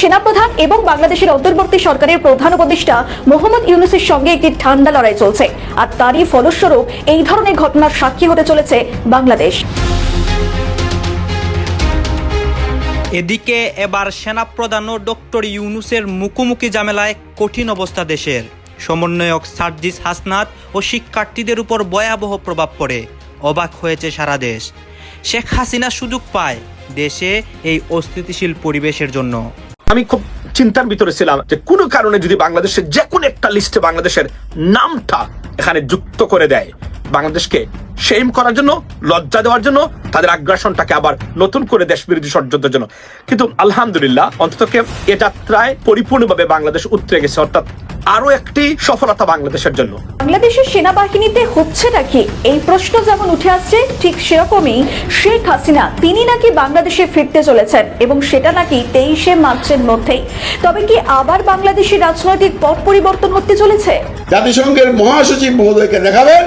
সেনাপ্রধান এবং বাংলাদেশের অন্তর্বর্তী সরকারের প্রধান উপদেষ্টা মোহাম্মদ ইউনুসের সঙ্গে একটি ঠান্ডা লড়াই চলছে। আর তারই ফলস্বরূপ এই ধরনের ঘটনার সাক্ষী হতে চলেছে বাংলাদেশ। এদিকে এবার সেনাপ্রধান ও ডক্টর ইউনুসের মুখোমুখি ঝামেলায় কঠিন অবস্থা দেশের। সমন্বয়ক সার্জিস হাসনাত ও শিক্ষার্থীদের উপর ভয়াবহ প্রভাব পড়ে। অবাক হয়েছে সারা দেশ। শেখ হাসিনা সুযোগ পায় দেশে এই অস্থিতিশীল পরিবেশের জন্য। আমি খুব চিন্তার ভিতরে ছিলাম যে কোনো কারণে যদি বাংলাদেশের যে কোনো একটা লিস্টে বাংলাদেশের নামটা এখানে যুক্ত করে দেয়, বাংলাদেশকে শেম করার জন্য, লজ্জা দেওয়ার জন্য, তাদের আগ্রাসনটাকে আবার নতুন করে দেশ বিরোধী ষড়যন্ত্রের জন্য। কিন্তু আলহামদুলিল্লাহ অন্ততকে এ যাত্রায় পরিপূর্ণভাবে বাংলাদেশ উতরে গেছে, অর্থাৎ আরও একটি সফলতা বাংলাদেশের জন্য। বাংলাদেশের সেনাবাহিনীতে হচ্ছে নাকি? এই প্রশ্ন যেমন উঠে আসছে ঠিক সেরকমই শেখ হাসিনা তিনি নাকি বাংলাদেশে ফিরতে চলেছেন এবং সেটা নাকি তেইশে মার্চের মধ্যেই। তবে কি আবার বাংলাদেশের রাজনৈতিক পথ পরিবর্তন হতে চলেছে? জাতিসংঘের মহাসচিব মহোদয়কে দেখাবেন।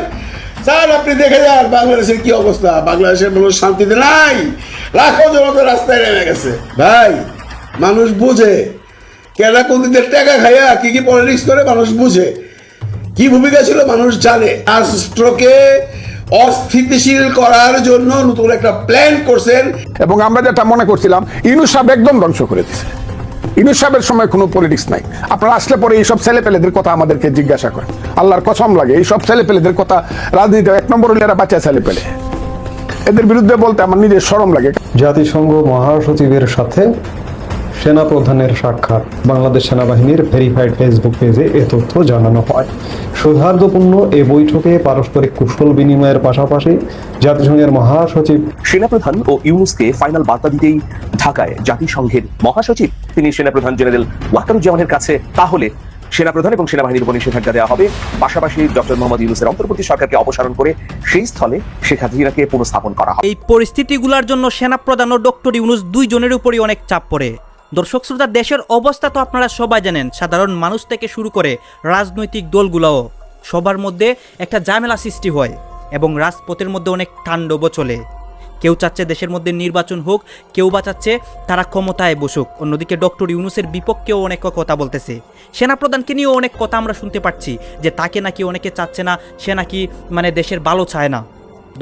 স্যার আপনি দেখে যান বাংলাদেশের কি অবস্থা। বাংলাদেশের মানুষ শান্তিতে নাই। লাখো জনতা রাস্তায় নেমে গেছে। ভাই মানুষ বুঝে। কেনা কুন্দিদের টাকা খাইয়া কি কি পলিটিক্স করে মানুষ বুঝে? কি ভূমিকা ছিল মানুষ জানে। রাষ্ট্রকে অস্থিতিশীল করার জন্য নতুন একটা প্ল্যান করছেন। এবং আমরা যেটা মনে করছিলাম ইনু সাহেব একদম ধ্বংস করে দিছে। ইনু সাহেবের সময় কোনো পলিটিক্স নাই। আপনারা আসলে পরে এইসব ছেলে পেলেদের কথা আমাদেরকে জিজ্ঞাসা করেন। আল্লাহর কসম লাগে এইসব ছেলে পেলেদের কথা রাজনীতি এক নম্বর হলে এরা বাচ্চা ছেলে পেলে এদের বিরুদ্ধে বলতে আমার নিজের সরম লাগে। জাতিসংঘ মহাসচিবের সাথে সেনাপ্রধানের সাক্ষাৎ। বাংলাদেশ সেনাবাহিনীর ভেরিফাইড ফেসবুক পেজে এ তথ্য জানানো হয়। সৌহার্দ্যপূর্ণ এ বৈঠকে পারস্পরিক কুশল বিনিময়ের পাশাপাশি জাতিসংঘের মহাসচিব সেনাপ্রধান ও ইউনুসকে ফাইনাল বার্তা দিতেই ঢাকায় জাতিসংঘের মহাসচিব তিনি সেনাপ্রধান জেনারেল ওয়াকারুজ্জামানের কাছে তাহলে সেনাপ্রধান এবং সেনাবাহিনীর উপর নিষেধাজ্ঞা দেওয়া হবে। পাশাপাশি ডক্টর মোহাম্মদ ইউনুসের অন্তর্বর্তী সরকারকে অপসারণ করে সেই স্থলে শেখ হাসিনাকে পুনঃস্থাপন করা হবে। এই পরিস্থিতিগুলোর জন্য সেনাপ্রধান ও ডক্টর ইউনুস দুইজনের উপরই অনেক চাপ পড়ে। দর্শক শ্রোতা, দেশের অবস্থা তো আপনারা সবাই জানেন, সাধারণ মানুষ থেকে শুরু করে রাজনৈতিক দলগুলোও সবার মধ্যে একটা ঝামেলা সৃষ্টি হয় এবং রাজপথের মধ্যে অনেক তাণ্ডবও চলে। কেউ চাচ্ছে দেশের মধ্যে নির্বাচন হোক, কেউ বা চাচ্ছে তারা ক্ষমতায় বসুক। অন্যদিকে ডক্টর ইউনুসের বিপক্ষেও অনেক কথা বলতেছে। সেনাপ্রধানকে নিয়েও অনেক কথা আমরা শুনতে পাচ্ছি যে তাকে নাকি অনেকে চাচ্ছে না, সে নাকি মানে দেশের ভালো চায় না।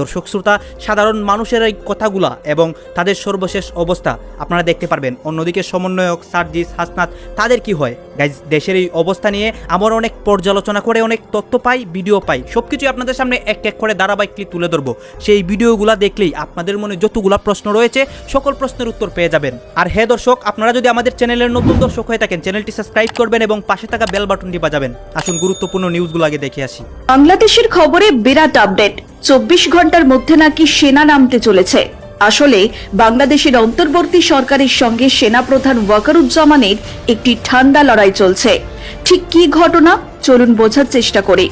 দর্শক শ্রোতা, সাধারণ মানুষের এই কথাগুলা এবং তাদের সর্বশেষ অবস্থা আপনারা দেখতে পারবেন। অন্যদিকে সমন্বয়ক সার্জিস হাসনাত, তাদের কি হয়? গাইজ দেশের এই অবস্থা নিয়ে আমরা অনেক পর্যালোচনা করে অনেক তথ্য পাই ভিডিও পাই। সব কিছুই আপনাদের সামনে এক এক করে ধারাবাহিকলি তুলে ধরবো। সেই ভিডিওগুলো দেখলেই আপনাদের মনে যতগুলা প্রশ্ন রয়েছে, সকল প্রশ্নের উত্তর পেয়ে যাবেন। আর হে দর্শক, আপনারা যদি আমাদের চ্যানেলের নতুন দর্শক হয়ে থাকেন, চ্যানেলটি সাবস্ক্রাইব করবেন এবং পাশে থাকা বেল বাটনটি বাজাবেন। আসুন গুরুত্বপূর্ণ নিউজগুলো আগে দেখে আসি। বাংলাদেশের খবরে বিরাট আপডেট চব্বিশ ঘণ্টার মধ্যে নাকি সেনা নামতে চলেছে। আসলে বাংলাদেশের অন্তর্বর্তী সরকারের সঙ্গে সেনাপ্রধান ওয়াকারুজ্জামানের একটি ঠান্ডা লড়াই চলছে। ঠিক কি ঘটনা? চলুন বোঝার চেষ্টা করি।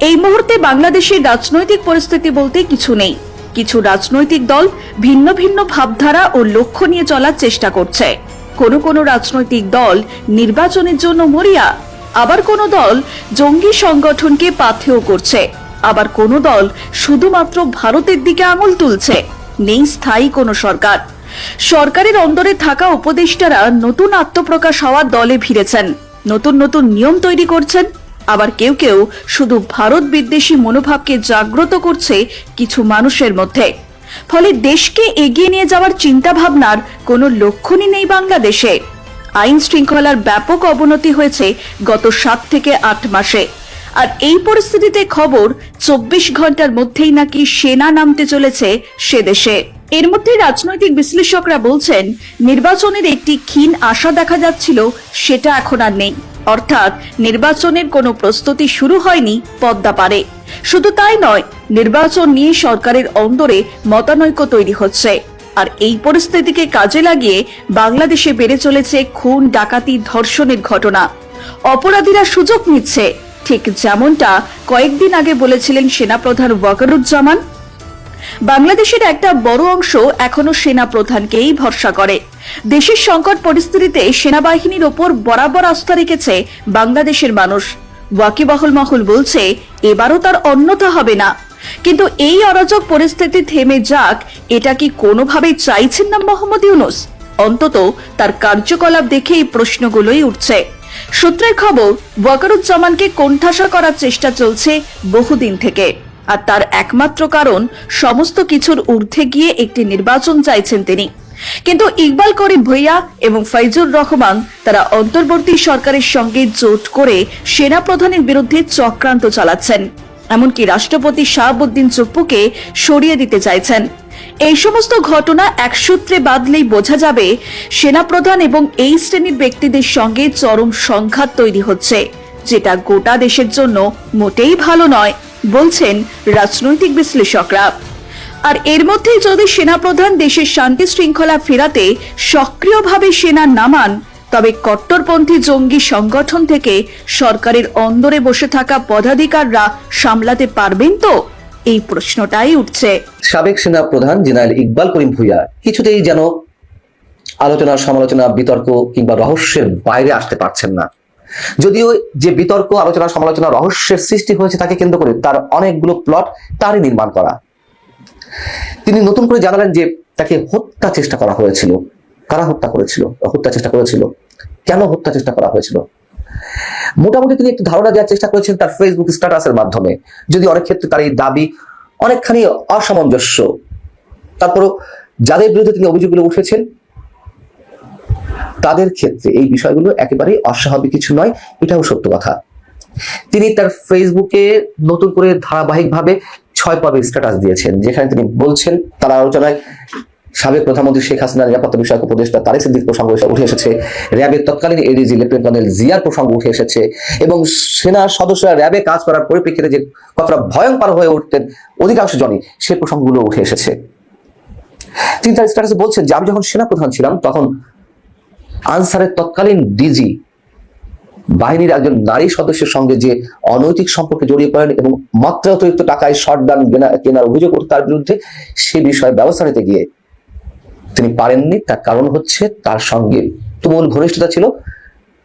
এই মুহূর্তে বাংলাদেশের রাজনৈতিক পরিস্থিতি বলতে কিছু নেই। কিছু রাজনৈতিক দল ভিন্ন ভিন্ন ভাবধারা ও লক্ষ্য নিয়ে চলার চেষ্টা করছে। কোন কোন রাজনৈতিক দল নির্বাচনের জন্য মরিয়া, আবার কোন দল জঙ্গি সংগঠনকে পাথেয় করছে। আবার কোন দল শুধুমাত্র ভারতের দিকে আঙুল তুলছে। নেই স্থায়ী কোনো সরকার। সরকারের অন্দরে থাকা উপদেষ্টারা নতুন আত্মপ্রকাশ হওয়ার দলে ভিড়েছেন। নতুন নতুন নিয়ম তৈরি করছেন। আবার কেউ কেউ শুধু ভারত বিদ্বেষী মনোভাবকে জাগ্রত করছে কিছু মানুষের মধ্যে। ফলে দেশকে এগিয়ে নিয়ে যাওয়ার চিন্তা ভাবনার কোনো লক্ষণই নেই বাংলাদেশে। আইন শৃঙ্খলার ব্যাপক অবনতি হয়েছে গত সাত থেকে আট মাসে। আর এই পরিস্থিতিতে খবর চব্বিশ ঘণ্টার মধ্যেই নাকি সেনা নামতে চলেছে সে দেশে। এর মধ্যে রাজনৈতিক বিশ্লেষকরা বলছেন, নির্বাচনের একটি ক্ষীণ আশা দেখা যাচ্ছিল, সেটা এখন আর নেই। অর্থাৎ নির্বাচনের কোনো প্রস্তুতি শুরু হয়নি, পদ্মা পারে শুধু তাই নয়, নির্বাচন নিয়ে সরকারের অন্দরে মতানৈক্য তৈরি হচ্ছে। আর এই পরিস্থিতিকে কাজে লাগিয়ে বাংলাদেশে বেড়ে চলেছে খুন, ডাকাতি, ধর্ষণের ঘটনা। অপরাধীরা সুযোগ নিচ্ছে ঠিক যেমনটা কয়েকদিন আগে বলেছিলেন সেনাপ্রধান ওয়াকারুজ্জামান। বাংলাদেশের একটা বড় অংশ এখনও সেনা প্রধানকেই ভরসা করে। দেশের সংকট পরিস্থিতিতে সেনাবাহিনীর ওপর বরাবর আস্থা রেখেছে বাংলাদেশের মানুষ। ওয়াকিবহল মহল বলছে, এবারও তার অন্যথা হবে না। কিন্তু এই অরাজক পরিস্থিতি থেমে যাক, এটা কি কোনোভাবেই চাইছেন না মোহাম্মদ ইউনুস? অন্তত তার কার্যকলাপ দেখে এই প্রশ্নগুলোই উঠছে। সূত্রের খবর, ওয়াকারুজ্জামানকে কোণঠাসা করার চেষ্টা চলছে বহুদিন থেকে। আর তার একমাত্র কারণ, সমস্ত কিছুর ঊর্ধ্বে গিয়ে একটি নির্বাচন চাইছেন তিনি। কিন্তু ইকবাল করিম ভুইয়া এবং ফাইজুর রহমান তারা অন্তর্বর্তী সরকারের সঙ্গে জোট করে সেনা প্রধানের বিরুদ্ধে চক্রান্ত চালাচ্ছেন। এমনকি রাষ্ট্রপতি শাহাবুদ্দিন চুপ্পুকে সরিয়ে দিতে চাইছেন। এই সমস্ত ঘটনা এক সূত্রে বাদলেই বোঝা যাবে, সেনাপ্রধান এবং এই শ্রেণির ব্যক্তিদের সঙ্গে চরম সংঘাত তৈরি হচ্ছে, যেটা গোটা দেশের জন্য মোটেই ভালো নয়, বলছেন রাজনৈতিক বিশ্লেষকরা। আর এর মধ্যে যদি সেনাপ্রধান দেশের শান্তি শৃঙ্খলা ফেরাতে সক্রিয়ভাবে সেনা নামান তবে কট্টরপন্থী জঙ্গি সংগঠন থেকে সরকারের অন্দরে বসে থাকা পদাধিকাররা সামলাতে পারবেন তো? এই প্রশ্নটাই উঠছে। সাবেক সেনা প্রধান জেনারেল ইকবাল করিম ভুইয়া কিছুতেই যেন আলোচনা, সমালোচনা, বিতর্ক কিংবা রহস্যের বাইরে আসতে পারছেন না। যদিও যে বিতর্ক, আলোচনা, সমালোচনা, রহস্যের সৃষ্টি হয়েছে তাকে কেন্দ্র করে তার অনেকগুলো প্লট তারই নির্মাণ করা। তিনি নতুন করে জানালেন যে তাকে হত্যা চেষ্টা করা হয়েছিল। কারা হত্যা করেছিল হত্যা চেষ্টা করেছিল? কেন হত্যা চেষ্টা করা হয়েছিল? মোটামুটি তিনি একটু ধারণা দেওয়ার চেষ্টা করেছেন তার ফেসবুক স্ট্যাটাসের মাধ্যমে। যদি অনেক ক্ষেত্রে তার এই দাবি অনেকখানি অসামঞ্জস্য। তারপরও যাদের বিরুদ্ধে তিনি অভিযোগগুলো উঠেছেন, তাদের ক্ষেত্রে এই বিষয়গুলো একেবারেই অস্বাভাবিক কিছু নয়, এটাও সত্য কথা। তিনি তার ফেসবুকে নতুন করে ধারাবাহিকভাবে ছয় পর্বের স্ট্যাটাস দিয়েছেন, যেখানে তিনি বলছেন, তার আলোচনায় সাবেক প্রধানমন্ত্রী শেখ হাসিনার নিরাপত্তা বিষয়ক উপদেষ্টা তারেক সিদ্দিক প্রসঙ্গ উঠে এসেছে। র্যাবের তৎকালীন এডিজি লেফটেন্যান্ট কর্নেল জিয়ার প্রসঙ্গ উঠে এসেছে এবং সেনা সদস্যরা র্যাবে কাজ করার পরিপ্রেক্ষিতে যে কতটা ভয়ঙ্কর হয়ে উঠতেন অধিকাংশ জনই সে প্রসঙ্গগুলো উঠে এসেছে। তিনি তার স্ট্যাটাসে বলছেন যে, আমি যখন সেনা প্রধান ছিলাম, তখন আনসারের তৎকালীন ডিজি বাহিনীর একজন নারী সদস্যের সঙ্গে যে অনৈতিক সম্পর্কে জড়িয়ে পড়েন এবং মাত্রা অতিরিক্ত টাকায় শর্ট গান কেনার অভিযোগ তার বিরুদ্ধে সে বিষয়ে ব্যবস্থা নিতে গিয়ে তিনি পারেননি, তার কারণ হচ্ছে তার সঙ্গে তুমুল ঘনিষ্ঠতা ছিল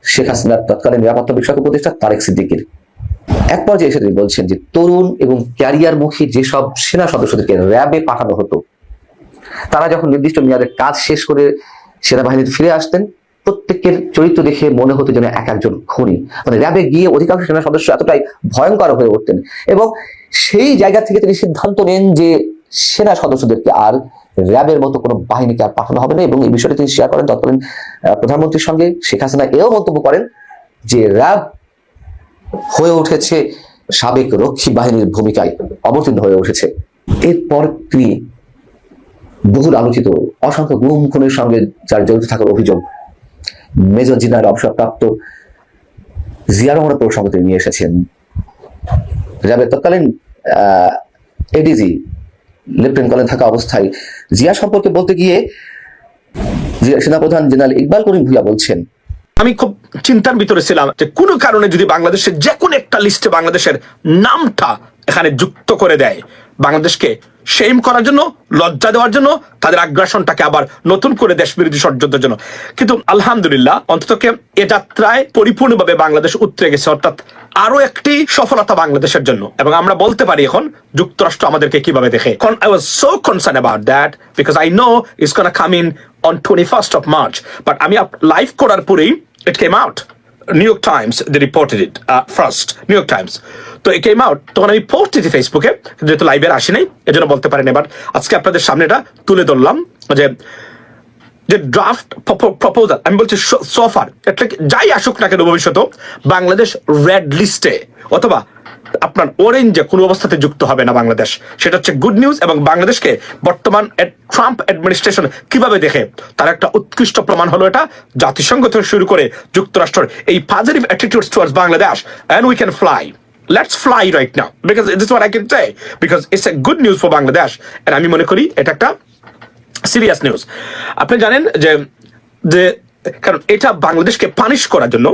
শেখ হাসিনার তৎকালীন নিরাপত্তা বিষয়ক উপদেষ্টা তারেক সিদ্দিকের। এক পর্যায়ে এসে তিনি বলছেন যে, তরুণ এবং ক্যারিয়ারমুখী যেসব সেনা সদস্যদেরকে র্যাবে পাঠানো হতো, তারা যখন নির্দিষ্ট মেয়াদের কাজ শেষ করে সেনাবাহিনীতে ফিরে আসতেন, প্রত্যেকের চরিত্র দেখে মনে হতো যেন এক একজন খুনি। মানে র্যাবে গিয়ে অধিকাংশ সেনা সদস্য এতটাই ভয়ঙ্কর হয়ে উঠতেন এবং সেই জায়গা থেকে তিনি সিদ্ধান্ত নেন যে সেনা সদস্যদেরকে আর র্যাবের মতো কোনো বাহিনীকে আর পাঠানো হবে না এবং এই বিষয়টি তিনি শেয়ার করেন তৎকালীন প্রধানমন্ত্রীর সঙ্গে। শেখ হাসিনা এও মন্তব্য করেন যে র্যাব হয়ে উঠেছে সাবেক রক্ষী বাহিনীর ভূমিকায়, অবতীর্ণ হয়ে উঠেছে। এরপর তিনি বহুল আলোচিত, অসংখ্য গুম খুনের সঙ্গে যার জড়িত থাকার অভিযোগ মেজর জিনার অবসরপ্রাপ্ত জিয়া রহমানের প্রসঙ্গ তিনি নিয়ে এসেছেন। র্যাবের তৎকালীন এডিজি কর্নেল থাকা অবস্থায় জিয়া সম্পর্কে বলতে গিয়ে সেনাপ্রধান জেনারেল ইকবাল করিম ভুইয়া বলছেন, আমি খুব চিন্তার ভিতরে ছিলাম যে কোনো কারণে যদি বাংলাদেশের যে কোনো একটা লিস্টে বাংলাদেশের নামটা এখানে যুক্ত করে দেয়, বাংলাদেশকে শেম করার জন্য, লজ্জা দেওয়ার জন্য, তাদের আগ্রাসনটাকে আবার নতুন করে দেশ বিরোধী ষড়যন্ত্রের জন্য। কিন্তু আলহামদুলিল্লাহ অন্ততকে এ যাত্রায় পরিপূর্ণভাবে বাংলাদেশ উতরে গেছে, অর্থাৎ আরও একটি সফলতা বাংলাদেশের জন্য। এবং আমরা বলতে পারি এখন, যুক্তরাষ্ট্র আমাদেরকে কীভাবে দেখে। I was so concern about that because I know gonna come in on twenty first of March but আমি লাইভ করার পরেই it came out new Times, they reported it uh, first, New York Times. তো এ came out তখন আমি post দিয়েছি ফেসবুকে যেহেতু লাইভে আসি নাই এজন্য বলতে পারিনি এবার আজকে আপনাদের সামনে এটা তুলে ধরলাম যে যে ড্রাফট প্রপোজাল আমি বলছি সোফার এটা যাই আসুক না কেন ভবিষ্যতে বাংলাদেশ রেড লিস্টে অথবা আপনার অরেঞ্জে কোনো অবস্থাতে যুক্ত হবে না বাংলাদেশ। সেটা হচ্ছে গুড নিউজ এবং বাংলাদেশকে বর্তমান ট্রাম্প অ্যাডমিনিস্ট্রেশন কীভাবে দেখে? তার একটা উৎকৃষ্ট প্রমাণ হলো এটা। জাতিসংঘ থেকে শুরু করে যুক্তরাষ্ট্রের এই positive attitudes towards Bangladesh and we can fly let's fly right now, because this is what I can say, because it's a good news for Bangladesh, and আমি মনে করি এটা একটা সিরিয়াস নিউজ আপনি জানেন যে যে, কারণ এটা বাংলাদেশকে পানিশ করার জন্য,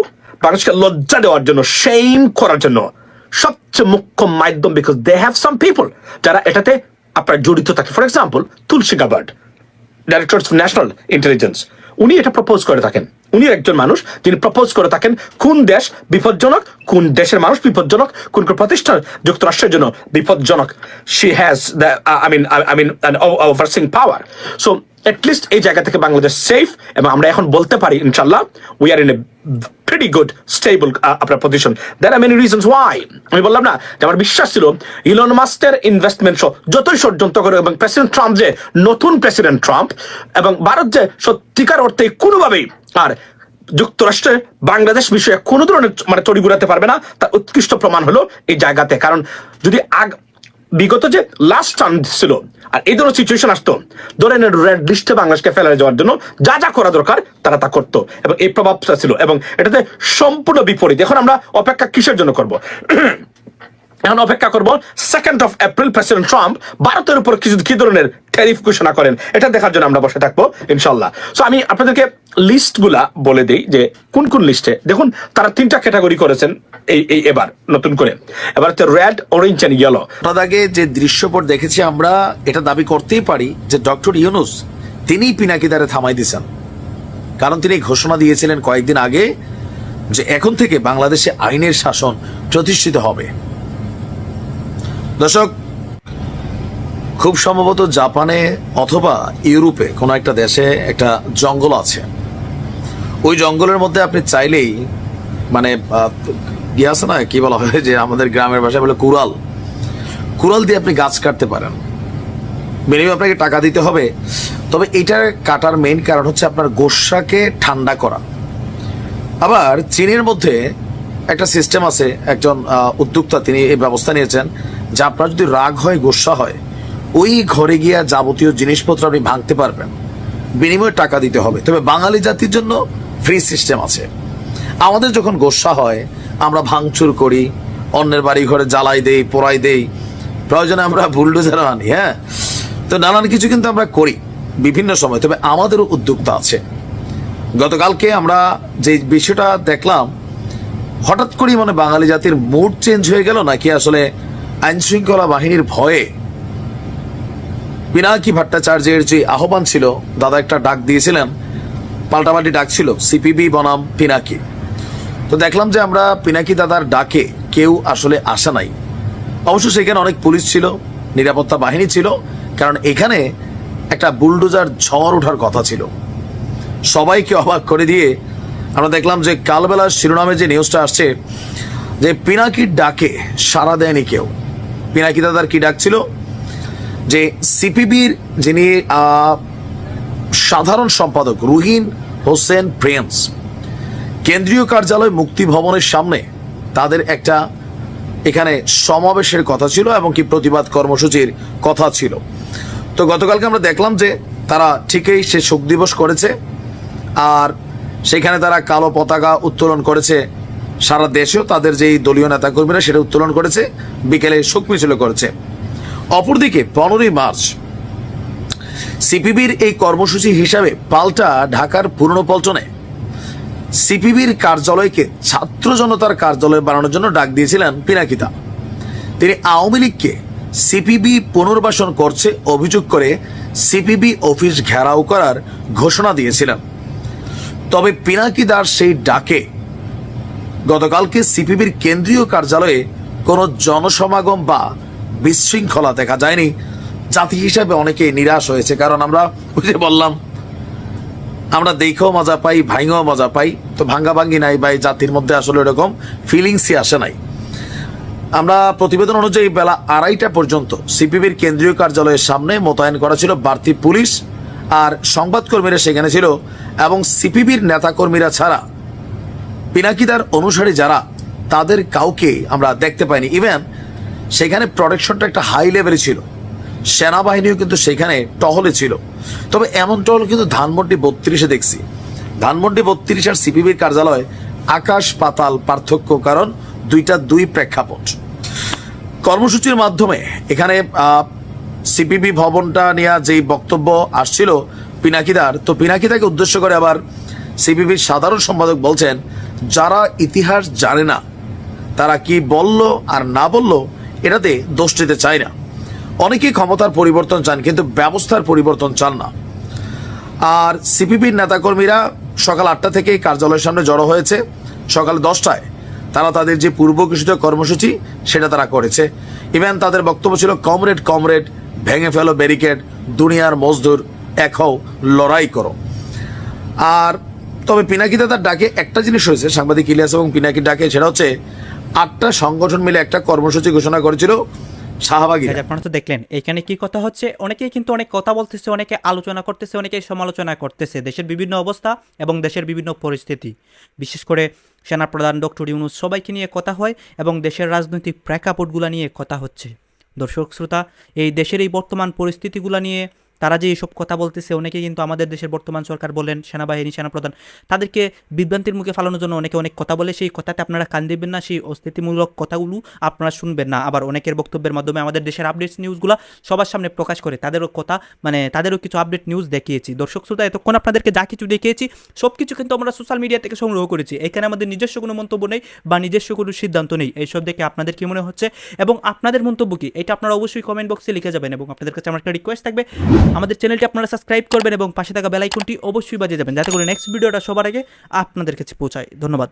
বাংলাদেশকে লজ্জা দেওয়ার জন্য সেইম করার জন্য সবচেয়ে মুখ্য মাধ্যম because they have some people যারা এটাতে আপনার জড়িত থাকে। For example Tulsi Gabbard director of national intelligence উনি এটা প্রপোজ করে থাকেন। উনি একজন মানুষ যিনি প্রপোজ করে থাকেন কোন দেশ বিপজ্জনক, কোন দেশের মানুষ বিপজ্জনক, কোন কোন প্রতিষ্ঠান যুক্তরাষ্ট্রের জন্য বিপজ্জনক। She has I mean I mean overseeing power so at least এই জায়গা থেকে বাংলাদেশ সেফ এবং আমরা এখন বলতে পারি ইনশাল্লাহ we are in a pretty good stable আপনার position there are many reasons why আমি বললাম না যে আমার বিশ্বাস ছিল ইলন মাস্কের ইনভেস্টমেন্ট সহ যতই ষড়যন্ত্র করে এবং প্রেসিডেন্ট ট্রাম্প যে নতুন প্রেসিডেন্ট ট্রাম্প এবং ভারত যে সত্যিকার অর্থে কোনোভাবেই আর যুক্তরাষ্ট্রে বাংলাদেশ বিষয়ে কোনো ধরনের মানে চড়ি ঘুরাতে পারবে না, তার উৎকৃষ্ট প্রমাণ হলো এই জায়গাতে। কারণ যদি আগ বিগত যে লাস্ট চান্স ছিল, আর এই ধরনের সিচুয়েশন আসতো, ধরেন রেড লিস্টে বাংলাদেশকে ফেলে যাওয়ার জন্য যা যা করা দরকার তারা তা করতো, এবং এই প্রভাবটা ছিল, এবং এটাতে সম্পূর্ণ বিপরীত। এখন আমরা অপেক্ষা কিসের জন্য করব? এখন অপেক্ষা করব second of April President Trump ভারতের উপর কিছু কি ধরনের ট্যারিফ ঘোষণা করেন? এটা দেখার জন্য আমরা বসে থাকব ইনশাল্লাহ সো আমি আপনাদেরকে লিস্টগুলা বলে দিই যে কোন কোন লিস্টে দেখুন, তারা তিনটা ক্যাটাগরি করেছেন এই এই এবার, নতুন করে। এবার হচ্ছে রেড অরেঞ্জ এন্ড ইয়েলো হঠাৎ আগে যে দৃশ্যপট দেখেছি আমরা, এটা দাবি করতেই পারি যে ডক্টর ইউনুস, তিনিই পিনাকিদারে থামাই দিয়েছেন। কারণ তিনি ঘোষণা দিয়েছিলেন কয়েকদিন আগে যে এখন থেকে বাংলাদেশে আইনের শাসন প্রতিষ্ঠিত হবে। দর্শক, খুব সম্ভবত জাপানে অথবা ইউরোপে কোনো একটা দেশে একটা জঙ্গল আছে। ওই জঙ্গলের মধ্যে আপনি চাইলেই মানে ইয়ে আছে না, কি বলা হয়, যে আমাদের গ্রামের ভাষায় বলে কুড়াল। কুড়াল দিয়ে আপনি গাছ কাটতে পারেন। মিনিমাম আপনাকে টাকা দিতে হবে। তবে এটার কাটার মেইন কারণ হচ্ছে আপনার গোসাকে ঠান্ডা করা। আবার চীনের মধ্যে একটা সিস্টেম আছে, একজন উদ্যোক্তা তিনি এই ব্যবস্থা নিয়েছেন। যে আপনার যদি রাগ হয়, গোসা হয়, ওই ঘরে গিয়া যাবতীয় জিনিসপত্র আপনি ভাঙতে পারবেন। বিনিময়ে টাকা দিতে হবে। তবে বাঙালি জাতির জন্য ফ্রি সিস্টেম আছে। আমাদের যখন গোসা হয়, আমরা ভাঙচুর করি, অন্যের বাড়ি ঘরে জ্বালাই দেই, পোড়াই দেই। প্রয়োজনে আমরা বুলডোজার আনি হ্যাঁ? তো নানান কিছু কিন্তু আমরা করি বিভিন্ন সময়। তবে আমাদেরও উদ্যোক্তা আছে। গতকালকে আমরা যে বিষয়টা দেখলাম, হঠাৎ করেই মানে বাঙালি জাতির মুড চেঞ্জ হয়ে গেল নাকি আসলে আইন শৃঙ্খলা বাহিনীর ভয়ে পিনাকি ভট্টাচার্যের যে আহ্বান ছিল, দাদা একটা ডাক দিয়েছিলেন, পাল্টাপাল্টি ডাক ছিল, সিপিবি বনাম পিনাকি। তো দেখলাম যে আমরা পিনাকি দাদার ডাকে কেউ আসলে আসা নাই। অবশ্য সেখানে অনেক পুলিশ ছিল, নিরাপত্তা বাহিনী ছিল, কারণ এখানে একটা বুলডোজার ঝড় ওঠার কথা ছিল। সবাইকে অবাক করে দিয়ে আমরা দেখলাম যে কালবেলার শিরোনামে যে নিউজটা আসছে, যে পিনাকির ডাকে সাড়া দেয়নি কেউ। পিনাকি দাদার কি ডাক ছিল? যে সিপিবির যিনি সাধারণ সম্পাদক রুহিন হোসেন প্রেমস কেন্দ্রীয় কার্যালয় মুক্তি ভবনের সামনে তাদের একটা এখানে সমাবেশের কথা ছিল এবং কি প্রতিবাদ কর্মসূচির কথা ছিল। তো গতকালকে আমরা দেখলাম যে তারা ঠিকই সে শোক দিবস করেছে, আর সেখানে তারা কালো পতাকা উত্তোলন করেছে সারা দেশেও তাদের যেই দলীয় নেতাকর্মীরা সেটা উত্তোলন করেছে, বিকেলে শোক মিছিল করেছে। অপরদিকে পনেরোই মার্চ, সিপিবির এই কর্মসূচি হিসাবে পাল্টা ঢাকার পুরনো পল্টনে সিপিবির কার্যালয়কে ছাত্র জনতার কার্যালয় বানানোর জন্য ডাক দিয়েছিলেন পিনাকিতা। তিনি আওয়ামী লীগকে সিপিবি পুনর্বাসন করছে অভিযোগ করে সিপিবি অফিস ঘেরাও করার ঘোষণা দিয়েছিলেন। তবে পিনাকিদার সেই ডাকে গতকালকে সিপিবির কেন্দ্রীয় কার্যালয়ে কোনো জনসমাগম বা বিশৃঙ্খলা দেখা যায়নি। জাতি হিসাবে অনেকে নিরাশ হয়েছে, কারণ আমরা যে বললাম, আমরা দেখেও মজা পাই, ভাঙেও মজা পাই, তো ভাঙ্গা ভাঙ্গি নাই বা জাতির মধ্যে আসলে এরকম ফিলিংসই আসে নাই। আমরা প্রতিবেদন অনুযায়ী বেলা আড়াইটা পর্যন্ত সিপিবির কেন্দ্রীয় কার্যালয়ের সামনে মোতায়েন করা ছিল বাড়তি পুলিশ, আর সংবাদকর্মীরা সেখানে ছিল এবং সিপিবির নেতাকর্মীরা ছাড়া পিনাকিদার অনুসারী যারা, তাদের কাউকে আমরা দেখতে পাইনি। ইভেন সেখানে প্রোটেকশনটা একটা হাই লেভেলে ছিল। সেনাবাহিনীও কিন্তু সেখানে টহলে ছিল। তবে এমন টহল কিন্তু ধানমন্ডি বত্রিশে দেখছি। ধানমন্ডি বত্রিশ আর সিপিবির কার্যালয় আকাশ পাতাল পার্থক্য, কারণ দুইটা দুই প্রেক্ষাপট। কর্মসূচির মাধ্যমে এখানে সিপিবি ভবনটা নিয়ে যেই বক্তব্য আসছিল পিনাকিদার, তো পিনাকিদাকে উদ্দেশ্য করে আবার সিপিবির সাধারণ সম্পাদক বলছেন, যারা ইতিহাস জানে না, তারা কি বলল আর না বলল এটাতে দোষ দিতে চায় না। অনেকেই ক্ষমতার পরিবর্তন চান, কিন্তু ব্যবস্থার পরিবর্তন চান না। আর সিপিবির নেতাকর্মীরা সকাল আটটা থেকে কার্যালয়ের সামনে জড়ো হয়েছে। সকাল দশটায় তারা তাদের যে পূর্ব ঘোষিত কর্মসূচি, সেটা তারা করেছে। ইভেন তাদের বক্তব্য ছিল, কমরেড কমরেড, ভেঙে ফেলো ব্যারিকেড, দুনিয়ার মজদুর, এক হও, লড়াই করো। আর তবে পিনাকিতে তার ডাকে একটা জিনিস হয়েছে সাংবাদিক ইলিয়াস এবং পিনাকির ডাকে, সেটা হচ্ছে আটটা সংগঠন মিলে একটা কর্মসূচি ঘোষণা করেছিল শাহবাগীরা। আপনারা তো দেখলেন, এখানে কি কথা হচ্ছে? অনেকেই কিন্তু অনেক কথা বলতেছে, অনেকে আলোচনা করতেছে অনেকে সমালোচনা করতেছে। দেশের বিভিন্ন অবস্থা এবং দেশের বিভিন্ন পরিস্থিতি। বিশেষ করে সেনাপ্রধান ডক্টর ইউনুস সবাইকে নিয়ে কথা হয় এবং দেশের রাজনৈতিক প্রেক্ষাপটগুলো নিয়ে কথা হচ্ছে। দর্শক, শ্রোতা, এই দেশের এই বর্তমান পরিস্থিতিগুলো নিয়ে তারা যে এইসব কথা বলতেছে অনেকে কিন্তু আমাদের দেশের বর্তমান সরকার বলেন, সেনাবাহিনী, সেনাপ্রধান, তাদেরকে বিভ্রান্তির মুখে ফালানোর জন্য অনেকে অনেক কথা বলে, সেই কথাতে আপনারা কান দিবেন না, সেই অস্তিত্বমূলক কথাগুলো আপনারা শুনবেন না। আবার অনেকের বক্তব্যের মাধ্যমে আমাদের দেশের আপডেটস নিউজগুলো সবার সামনে প্রকাশ করে, তাদেরও কথা মানে তাদেরও কিছু আপডেট নিউজ দেখিয়েছি। দর্শক শ্রোতা, এতক্ষণ আপনাদেরকে যা কিছু দেখিয়েছি সব কিছু কিন্তু আমরা সোশ্যাল মিডিয়া থেকে সংগ্রহ করেছি। এখানে আমাদের নিজস্ব কোনো মন্তব্য নেই বা নিজস্ব কোনো সিদ্ধান্ত নেই। এইসব দেখে আপনাদের কি মনে হচ্ছে? এবং আপনাদের মন্তব্য কি? এটা আপনারা অবশ্যই কমেন্ট বক্সে লিখে যাবেন এবং আপনাদের কাছে আমার একটা রিকোয়েস্ট থাকবে। আমাদের চ্যানেলটি আপনারা সাবস্ক্রাইব করবেন এবং পাশে থাকা বেলাইকনটি অবশ্যই বাজিয়ে যাবেন। যাতে করে নেক্সট ভিডিওটা সবার আগে আপনাদের কাছে পৌঁছায়। ধন্যবাদ।